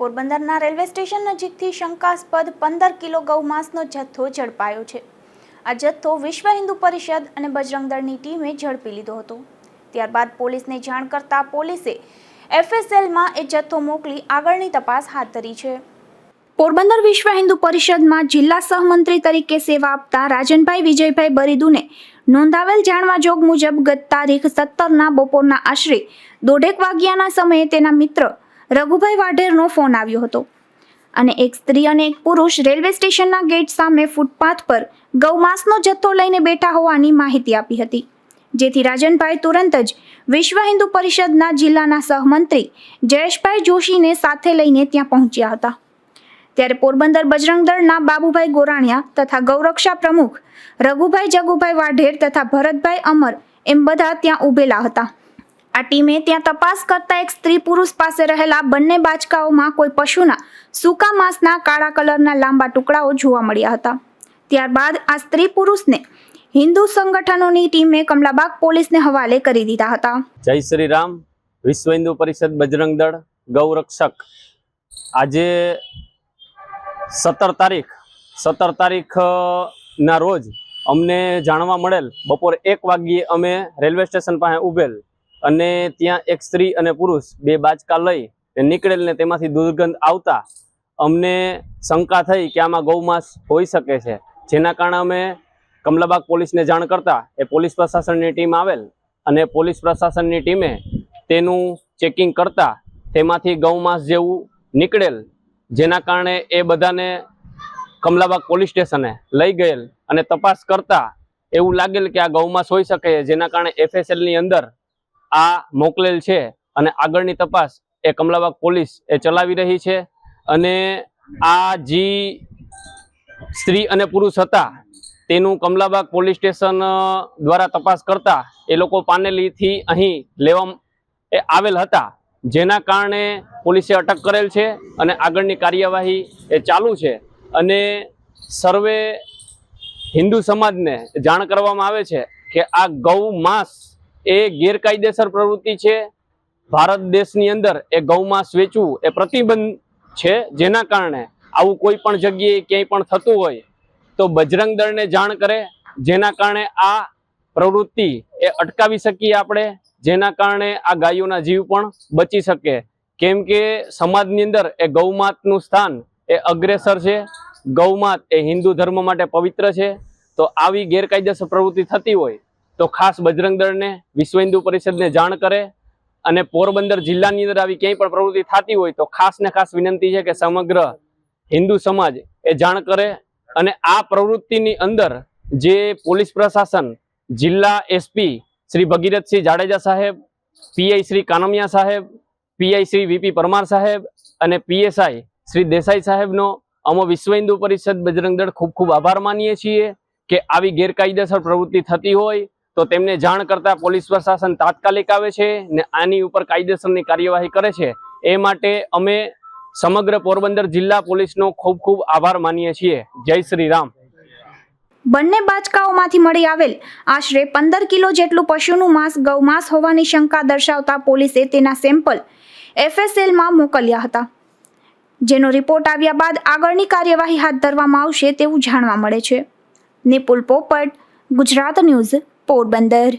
પોરબંદરના railway station નજીકથી શંકાસ્પદ પંદર કિલો ગૌમાંસનો જથ્થો ઝડપાયો છે. આ જથ્થો વિશ્વ હિન્દુ પરિષદ અને બજરંગ દળની ટીમે ઝડપી લીધો હતો. ત્યારબાદ પોલીસને જાણ કરતા પોલીસે એફએસએલમાં એ જથ્થો મોકલી આગળની તપાસ હાથ ધરી છે. પોરબંદર વિશ્વ હિન્દુ પરિષદમાં જિલ્લા સહમંત્રી તરીકે સેવા આપતા રાજનભાઈ વિજયભાઈ બરીદુને નોંધાવેલ જાણવા જોગ મુજબ ગત તારીખ સત્તરના બપોરના આશરે દોઢેક વાગ્યાના સમયે તેના મિત્ર રઘુભાઈ વાઢેરનો ફોન આવ્યો હતો. અને એક સ્ત્રી અને એક પુરુષ રેલવે સ્ટેશનના ગેટ સામે ફૂટપાથ પર ગૌમાંસનો જથ્થો લઈને બેઠા હોવાની માહિતી આપી હતી. જેથી રાજનભાઈ તુરંત જ વિશ્વ હિન્દુ પરિષદના જિલ્લાના સહમંત્રી જયેશભાઈ જોશીને સાથે લઈને ત્યાં પહોંચ્યા હતા. ત્યારે પોરબંદર બજરંગ દળના બાબુભાઈ ગોરાણિયા તથા ગૌરક્ષા પ્રમુખ રઘુભાઈ જગુભાઈ વાઢેર તથા ભરતભાઈ અમર એમ બધા ત્યાં ઊભેલા હતા. આ ટીમે ત્યાં તપાસ કરતા એક સ્ત્રી પુરુષ પાસે રહેલા બંને બાચકાઓમાં કોઈ પશુના સૂકા માંસના કાળા કલરના લાંબા ટુકડાઓ જોવા મળ્યા હતા. ત્યારબાદ આ સ્ત્રી પુરુષને હિન્દુ સંગઠનોની ટીમે કમલાબાગ પોલીસને હવાલે કરી દીધા હતા. જય શ્રી રામ. વિશ્વ હિન્દુ પરિષદ બજરંગ દળ ગૌરક્ષક. આજે સત્તર તારીખ, સત્તર તારીખના રોજ અમને જાણવા મળેલ બપોરે એક વાગ્યે અમે રેલવે સ્ટેશન પાસે ઉભેલ અને ત્યાં એક સ્ત્રી અને પુરુષ બે બાચકા લઈ નીકળેલ ને તેમાંથી દુર્ગંધ આવતા અમને શંકા થઈ કે આમાં ગૌમાંસ હોઈ શકે છે. જેના કારણે અમે કમલાબાગ પોલીસને જાણ કરતા એ પોલીસ પ્રશાસનની ટીમ આવેલ અને પોલીસ પ્રશાસનની ટીમે તેનું ચેકિંગ કરતા તેમાંથી ગૌમાંસ જેવું નીકળેલ, જેના કારણે એ બધાને કમલાબાગ પોલીસ સ્ટેશને લઈ ગયેલ અને તપાસ કરતા એવું લાગેલ કે આ ગૌમાંસ હોઈ શકે, જેના કારણે એફએસએલની અંદર આ મોકલેલ છે અને આગળની તપાસ એ કમલાબાગ પોલીસ એ ચલાવી રહી છે. અને આ જી સ્ત્રી અને પુરુષ હતા તેનું કમલાબાગ પોલીસ સ્ટેશન દ્વારા તપાસ કરતા એ લોકો પાનેલીથી અહીં લેવા એ આવેલ હતા. જેના કારણે પોલીસે અટક કરેલ છે અને આગળની કાર્યવાહી એ ચાલુ છે. અને સર્વે હિન્દુ સમાજને જાણ કરવામાં આવે છે કે આ ગૌ માંસ એ ગેરકાયદેસર પ્રવૃત્તિ છે. ભારત દેશની અંદર એ ગૌમાંસ વેચવું એ પ્રતિબંધ છે જેના કારણે આવું કોઈ પણ જગ્યાએ ક્યાંય પણ થતું હોય તો બજરંગ દળને જાણ કરે, જેના કારણે આ પ્રવૃત્તિ એ અટકાવી શકીએ આપણે, જેના કારણે આ ગાયોના જીવ પણ બચી શકે. કેમ કે સમાજની અંદર એ ગૌમાતનું સ્થાન એ અગ્રેસર છે. ગૌમાત એ હિન્દુ ધર્મ માટે પવિત્ર છે. તો આવી ગેરકાયદેસર પ્રવૃત્તિ થતી હોય તો ખાસ બજરંગ દળને વિશ્વ હિન્દુ પરિષદને જાણ કરે અને પોરબંદર જિલ્લાની અંદર આવી ક્યાંય પણ પ્રવૃત્તિ થતી હોય તો ખાસ ને ખાસ વિનંતી છે કે સમગ્ર હિન્દુ સમાજ એ જાણ કરે અને આ પ્રવૃત્તિની અંદર જે પોલીસ પ્રશાસન જિલ્લા એસપી શ્રી ભગીરથસિંહ જાડેજા સાહેબ, પીઆઈ શ્રી કાનમિયા સાહેબ, પીઆઈ શ્રી વીપી પરમાર સાહેબ અને પીએસઆઈ શ્રી દેસાઈ સાહેબનો અમો વિશ્વ હિન્દુ પરિષદ બજરંગ દળ ખૂબ ખૂબ આભાર માનીએ છીએ કે આવી ગેરકાયદેસર પ્રવૃત્તિ થતી હોય તો તેમને જાણ કરતા પોલીસ પ્રશાસન તાત્કાલિક આવે છે ને આની ઉપર કાયદેસરની કાર્યવાહી કરે છે. એ માટે અમે સમગ્ર પોરબંદર જિલ્લા પોલીસનો ખૂબ ખૂબ આભાર માનીએ છીએ. જય શ્રી રામ. બંને બાચકાઓમાંથી મળી આવેલ આશરે પંદર કિલો જેટલું પશુનું માંસ ગૌમાંસ હોવાની શંકા દર્શાવતા પોલીસે તેના સેમ્પલ એફએસએલમાં મોકલ્યા હતા. જેનો રિપોર્ટ આવ્યા બાદ આગળની કાર્યવાહી હાથ ધરવામાં આવશે તેવું જાણવા મળે છે. નિપુલ પોપટ, ગુજરાત ન્યૂઝ. પોરબંદર